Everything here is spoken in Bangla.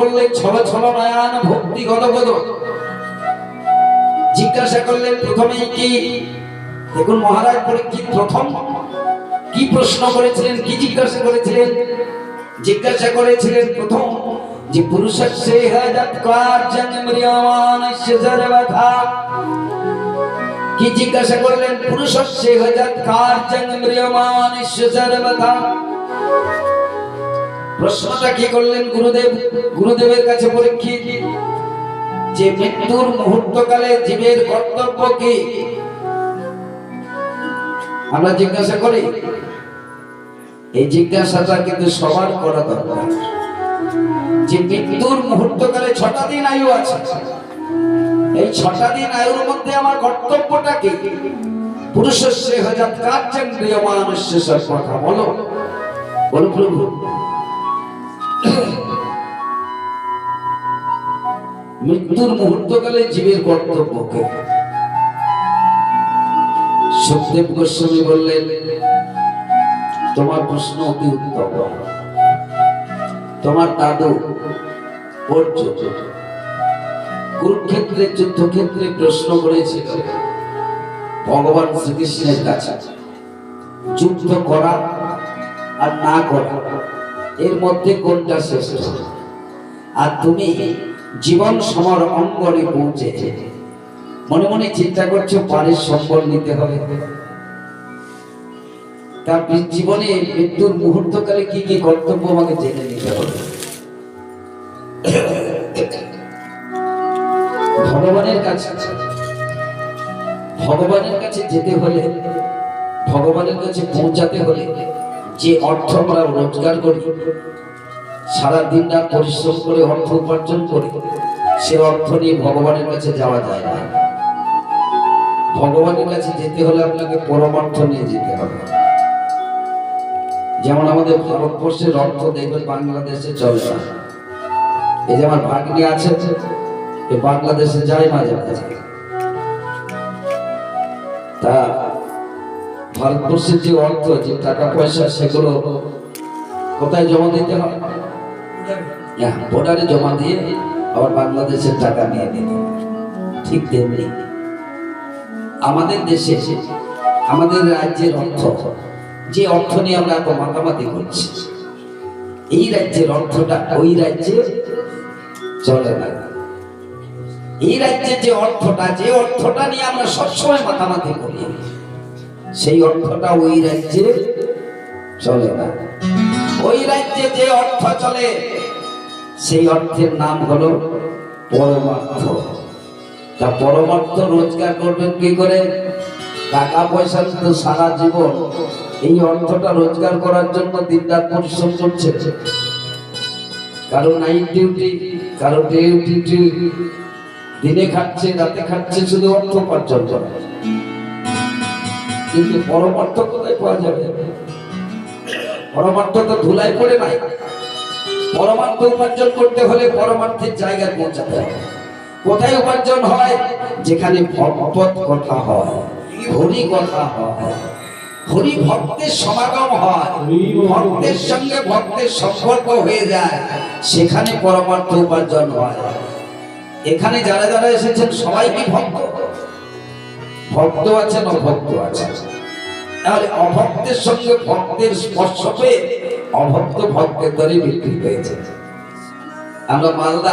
করলেন ছল ছল নয়ান, ভক্তি গদ গদ। জিজ্ঞাসা করলেন, প্রথমেই কি দেখুন মহারাজ পরীক্ষিত প্রথম? কি প্রশ্ন করেছিলেন, কি জিজ্ঞাসা করেছিলেন? জিজ্ঞাসা করেছিলেন প্রথম যে সর্বথা কি জিজ্ঞাসা করলেন পুরুষস্যে হাজাত কার্যং সর্বথা প্রশ্নটা কি করলেন গুরুদেব? গুরুদেবের কাছে পরীক্ষিত যে মৃত্যুর মুহূর্তকালে জীবের কর্তব্য কি? আমরা জিজ্ঞাসা করি, এই জিজ্ঞাসাটা কিন্তু সবার করা দরকার। যে মৃত্যুর মুহূর্তকালে ছটা দিন আয়ু আছে, এই ছটা দিন আয়ুর মধ্যে আমার কর্তব্যটা কি? পুরুষস্য হজাত কার্যং প্রিয় মানুষ্য সব কথা বলো। বলো প্রভু। মৃত্যুর মুহূর্তকালে জীবের কর্তব্য সুখদেব গোস্বামী বললেন, তোমার প্রশ্ন অতি উত্তম। তোমার দাদু অর্জুন। কুরুক্ষেত্রের যুদ্ধক্ষেত্রে প্রশ্ন করেছিল, ভগবান শ্রীকৃষ্ণের কাছে, যুদ্ধ করা আর না করা, এর মধ্যে কোনটা শ্রেষ্ঠ? আর তুমি জীবন সমর অঙ্গনে পৌঁছে মনে মনে চিন্তা করছ, পারের সম্বল নিতে হবে। তার জীবনে মৃত্যুর মুহূর্তকালে কি কি কর্তব্য আমাকে জেনে নিতে হবে? ভগবানের কাছে ভগবানের কাছে যেতে হলে, ভগবানের কাছে পৌঁছাতে হলে যে অর্থ আমরা রোজগার করি সারা দিন রাত পরিশ্রম করে, অর্থ উপার্জন করি, সে অর্থ নিয়ে ভগবানের কাছে যাওয়া যায় না। ভগবানের কাছে যেতে হলে আপনাকে পরমার্থ নিয়ে যেতে হবে। যেমন আমাদের ভারতবর্ষের অর্থ দেখবেন বাংলাদেশে চলে না। এই যে আমার ভাগ্নি আছে বাংলাদেশে যায় মাঝে মাঝে। তা ভারতবর্ষের যে অর্থ, যে টাকা পয়সা, সেগুলো কোথায় জমা দিতে হয়? বর্ডারে জমা দিয়ে আবার বাংলাদেশের টাকা নিয়ে নিতে হয়। ঠিক তেমনি আমাদের দেশে, আমাদের রাজ্যের অর্থ, যে অর্থ নিয়ে আমরা এত মাতামাতি করছি, এই রাজ্যের অর্থটা ওই রাজ্যে চলে না এই রাজ্যের যে অর্থটা যে অর্থটা নিয়ে আমরা সবসময় মাতামাতি করি, সেই অর্থটা ওই রাজ্যে চলে না ওই রাজ্যে যে অর্থ চলে সেই অর্থের নাম হলো পরমার্থ। তা পরমার্থ রোজগার করবেন কি করে? টাকা পয়সা তো সারা জীবন। এই অর্থটা রোজগার করার জন্য দিন রাত পরিশ্রম করছে কারও নাইট ডিউটি কারও ডে ডিউটি দিনে খাচ্ছে, রাতে খাচ্ছে, শুধু অর্থ উপার্জন করে। কিন্তু পরমার্থ কোথায় পাওয়া যাবে? পরমার্থ তো ধুলাই পড়ে নাই। পরমার্থ উপার্জন করতে হলে পরমার্থের জায়গায় পৌঁছাতে হবে। কোথায় উপার্জন হয়? যেখানে ভগবত কথা হয় হরি কথা হয়। হরি ভক্তের সমাগম হয়, ভক্তের সঙ্গে ভক্তের সম্পর্ক হয়ে যায়, সেখানে পরমার্থ উপার্জন হয়। এখানে যারা যারা এসেছেন, সবাই কি ভক্ত? ভক্ত আছেন, অভক্ত আছেন। তাহলে অভক্তের সঙ্গে ভক্তের স্পর্শ পেয়ে অভক্ত ভক্তের দরে বিক্রি হয়েছে। আমরা মালদা